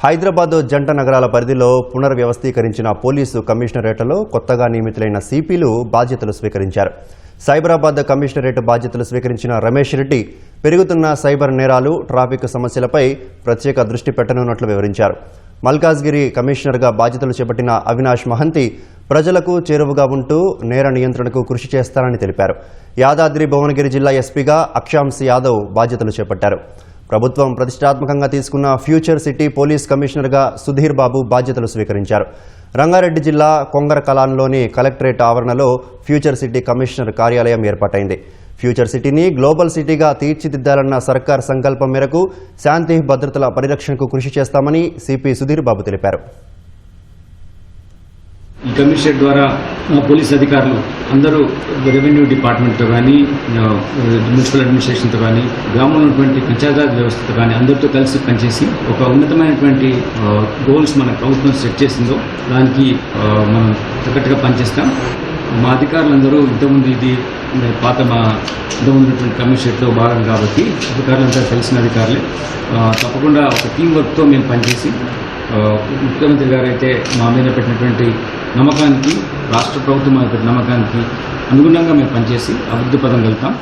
హైదరాబాద్ జంట నగరాల పరిధిలో పునర్వ్యవస్థీకరించిన పోలీసు కమిషనరేట్లలో కొత్తగా నియమితులైన సిపిలు బాధ్యతలు స్వీకరించారు. సైబరాబాద్ కమిషనరేట్ బాధ్యతలు స్వీకరించిన రమేష్ రెడ్డి పెరుగుతున్న సైబర్ నేరాలు ట్రాఫిక్ సమస్యలపై ప్రత్యేక దృష్టి పెట్టనున్నట్లు వివరించారు. మల్కాజ్గిరి కమిషనర్గా బాధ్యతలు చేపట్టిన అవినాష్ మహంతి ప్రజలకు చేరువగా ఉంటూ నేర నియంత్రణకు కృషి చేస్తారని తెలిపారు. యాదాద్రి భువనగిరి జిల్లా ఎస్పీగా అక్షాంశ్ యాదవ్ బాధ్యతలు చేపట్టారు. ప్రభుత్వం ప్రతిష్టాత్మకంగా తీసుకున్న ఫ్యూచర్ సిటీ పోలీస్ కమిషనర్గా సుధీర్ బాబు బాధ్యతలు స్వీకరించారు. రంగారెడ్డి జిల్లా కొంగర కలాన్లోని కలెక్టరేట్ ఆవరణలో ఫ్యూచర్ సిటీ కమిషనర్ కార్యాలయం ఏర్పాటైంది. ఫ్యూచర్ సిటీని గ్లోబల్ సిటీగా తీర్చిదిద్దాలన్న సర్కార్ సంకల్పం మేరకు శాంతి భద్రతల పరిరక్షణకు కృషి చేస్తామని సిపి సుధీర్ బాబు తెలిపారు. ఈ కమిషనర్ ద్వారా పోలీస్ అధికారులు అందరూ రెవెన్యూ డిపార్ట్మెంట్తో కానీ మున్సిపల్ అడ్మినిస్ట్రేషన్తో కానీ గ్రామంలో ఉన్నటువంటి పంచాయతీరాజ్ వ్యవస్థతో కానీ అందరితో కలిసి పనిచేసి ఒక ఉన్నతమైనటువంటి గోల్స్ మన ప్రభుత్వం సెట్ చేసిందో దానికి మనం చక్కటిగా పనిచేస్తాం. మా అధికారులందరూ ఇంతకుముందు ఇది పాత మా ఇంతకుముందు ఉన్నటువంటి భాగం కాబట్టి అధికారులంతా తెలిసిన అధికారులే. తప్పకుండా ఒక టీం వర్క్తో మేము పనిచేసి ముఖ్యమంత్రి గారు అయితే మా మీద పెట్టినటువంటి నమ్మకానికి రాష్ట్ర ప్రభుత్వం యొక్క నమ్మకానికి అనుగుణంగా మేము పనిచేసి అభివృద్ధి పదం వెళ్తాం